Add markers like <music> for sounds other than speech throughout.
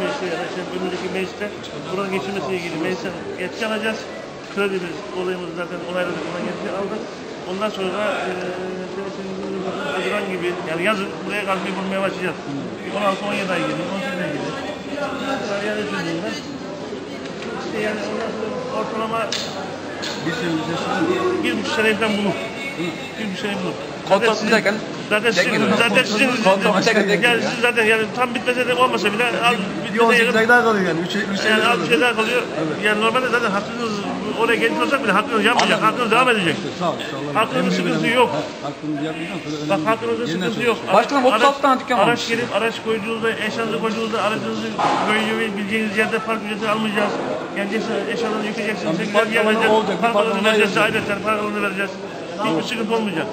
Meclisi ya da işte önümüzdeki mecliste buranın geçirmesiyle ilgili meclisten yetki alacağız. Kredimiz olayımızı zaten onayladık, ondan yetki aldık. Ondan sonra e, Haziran gibi yani yazın buraya kazmayı bulmaya başlayacağız. 16-17 ay gibi, 18 ay gibi. Yani düşündüğümden işte yani ondan sonra ortalama Bir sene bir bir sene bulur. Bir sene bulur. Kontrol sizin- ederken zaten sizin, zaten sizin, yani siz zaten yani tam bitmese de olmasa bile az Bir bitmese 18 yakın. ay daha kalıyor yani. 3 3 Yani az bir şey daha kalıyor. Yani normalde zaten hakkınız oraya gelmiş olsak bile hakkınız yapmayacak. Hakkınız devam edecek. Sağ ol. Hakkınızın Emri sıkıntı verin. yok. Ha, Hakkını yapmayacağım. Bak önemli. hakkınızda Yeniden sıkıntı söyle. yok. Başkanım, 36 tane dükkan Araç varmış. gelip araç koyduğunuzda, eşyanızı koyduğunuzda aracınızı bileceğiniz yerde park ücreti almayacağız. Yani eşyalarını bir Şekilde park bir olacak, bir park alanı vereceğiz. Aynen park alanı vereceğiz. Hiçbir sıkıntı olmayacak.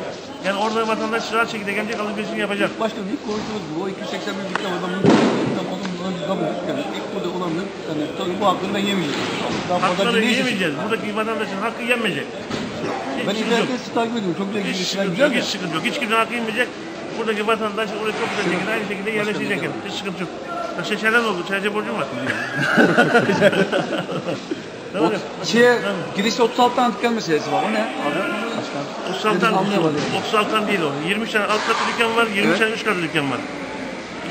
Yani orada vatandaş rahat şekilde gelecek alışverişini yapacak. Başkanım ilk konuştuğumuz bu. O 281 dükkan var. Ben bunu tam o zaman buna biz kabul. Yani ilk burada olanlar yani tabii bu hakkını ben yemeyeceğim. Daha fazla Hakları yiyemeyeceğiz. Buradaki vatandaşın hakkı yenmeyecek. Hiç Ben sıkıntı yok. internette sizi takip ediyorum. Çok güzel Hiç giymişler. sıkıntı Güzel yok, de. hiç sıkıntı yok. Hiç kimse hakkı yemeyecek. Buradaki vatandaş oraya çok güzel şekilde aynı şekilde yerleşecek. yani. Hiç sıkıntı yok. Ya şey şeyden oldu, çaycı borcum var. <laughs> Tamam. O, şeye, girişte 36 tane dükkan meselesi var. O ne? Abi? 36 tane, anlayamadım. 36 tane değil o. 20 tane alt katlı dükkan var, 20 Evet. tane üst katlı dükkan var.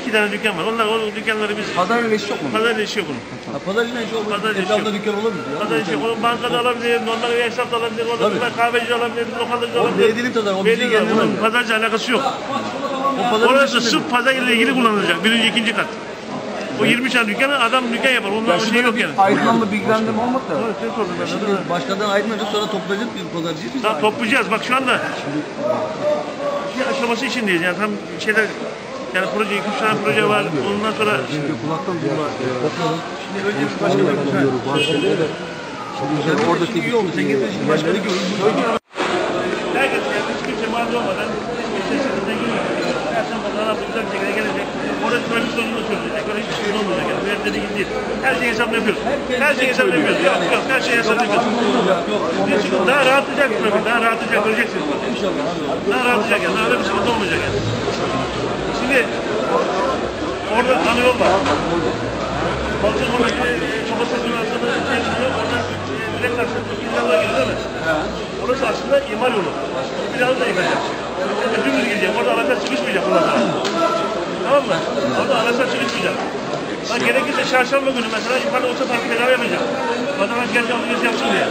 İki tane dükkan var. Onlar o dükkanları biz Pazar öyle yok mu? pazar işi yok onun. Ha, pazar hiç olmaz. Pazar Etrafında yok. dükkan olabilir ya. Pazar işi onu bankada alabilir, normal bir esnaf da alabilir, orada Tabii. bir kahveci alabilir, lokantacı O alabilir. belediyenin pazarı, o bize Belediye ya. pazarcı alakası yok. O pazar Orası günü sırf pazar ile ilgili kullanılacak. Birinci, ikinci kat. O 20 tane dükkanı adam dükkan yapar. Ondan Ya bir şey şimdi yok yani. aydınlanma bilgilendirme olmadı da. Evet, sen sordun. Şimdi başkandan aydınlanacak sonra toplayacak bir pazarcıyı biz Daha toplayacağız. Bak şu anda bir aşaması içindeyiz. Yani tam şeyler yani proje, iki tane proje var. Ondan sonra kulaktan durma. Şimdi önce bir başkanı bahsediyor. Şimdi oradaki iyi oldu. Sen getirin şimdi başkanı görün. herkes yani hiç kimse mağdur olmadan hiçbir şey sıkıntıya girmiyor. Ersen pazar hafta güzel bir şekilde gelecek. Orada trafik sorununu çözecek. Öyle hiçbir şey olmayacak. Yani benim dediğim değil. Her şeyi hesabını yapıyoruz. Her şeyi hesabını yapıyoruz. Yok yok her şeyi hesabını yapıyoruz. Daha rahatlayacak trafik. Daha rahatlayacak. Göreceksiniz. Daha rahatlayacak yani. Öyle bir sıkıntı olmayacak yani. Şimdi orada ana yol var. Baktın oradaki çaba sesinin aslında gidiyor. Oradan e, direkt karşısında İzlanda'ya gidiyor değil mi? Orası aslında imar yolu. Biraz da yıkacak. Dümdüz gidecek. Orada araçlar çıkışmayacak sonra. Tamam mı? Orada araçlar çıkışmayacak. Ha, gerekirse çarşamba günü mesela yukarıda otoparkı bedava yapacak. Vatandaş gelsin alışveriş yapsın diye.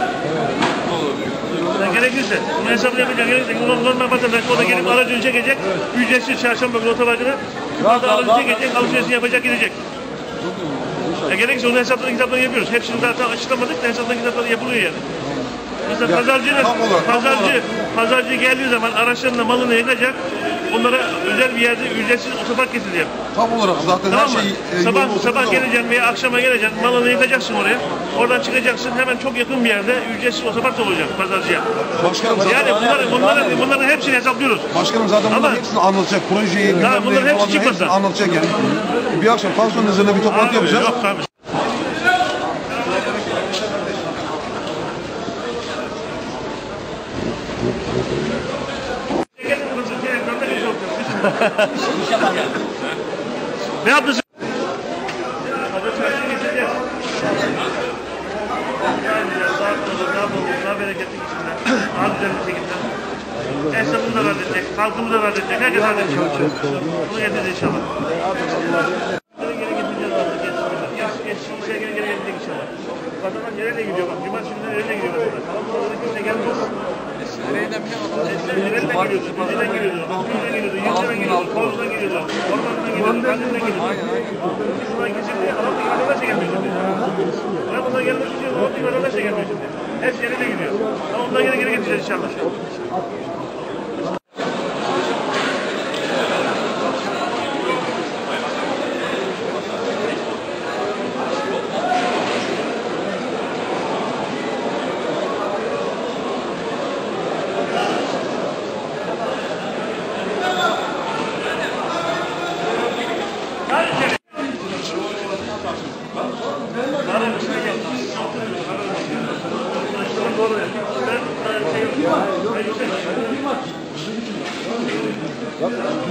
Yani gerekirse, bunu hesabını yapacak. Gerekirse normal vatandaş orada gelip aracını çekecek. Ücretsiz çarşamba günü otoparkına. Orada aracını çekecek, alışverişini yapacak, gidecek. Ya gerekirse onun hesaplarını kitaplarını yapıyoruz. Hepsini zaten açıklamadık da hesaplarını kitapları yapılıyor yani. Mesela pazarcının, pazarcı, pazarcı geldiği zaman araçlarında malını yıkacak. Onlara özel bir yerde ücretsiz otopark getirecek. Tam olarak zaten Tamam her mı? şey e, sabah sabah geleceksin veya akşama geleceksin. Malını yıkacaksın oraya. Oradan çıkacaksın. Hemen çok yakın bir yerde ücretsiz otopark da olacak pazarcıya. Başkanım zaten, Yani bunları, bunları, bunların hepsini hesaplıyoruz. başkanım zaten bunların hepsini anlatacak. Projeyi, neyi bunların hepsi çıkmasa. anlatacak yani. Bir akşam pansiyonun üzerine bir toplantı yapacağız. Yok tabii. ne yaptın sen? Hadi çarşı geçeceğiz. Daha güzel, daha dolu, daha bol, daha bereketli içinde. Daha güzel bir şekilde. Esnafını da rahat edecek, halkımı da edecek, herkes edecek. Bunu getireceğiz inşallah. Geri geri getireceğiz artık. Geç, geç, işe geri geri gelecek inşallah. Vatandaş nereye gidiyor bak? Cumartesi günleri nereye gidiyor vatandaş? Kimse gelmiyor. Nereden geliyordu? Düzü'den geliyordu, Bakır'dan geliyordu, Yıldırım'dan geliyordu, Koz'dan geliyordu, Orman'dan geliyordu, Kandil'den geliyordu. Şuradan kesildi, Alatık vatandaş da gelmiyor şimdi. Ya bunlar gelmek istiyor, Alatık vatandaş da gelmiyor şimdi. Hepsi yerine gidiyor. Ama ondan geri geri getireceğiz inşallah. Bak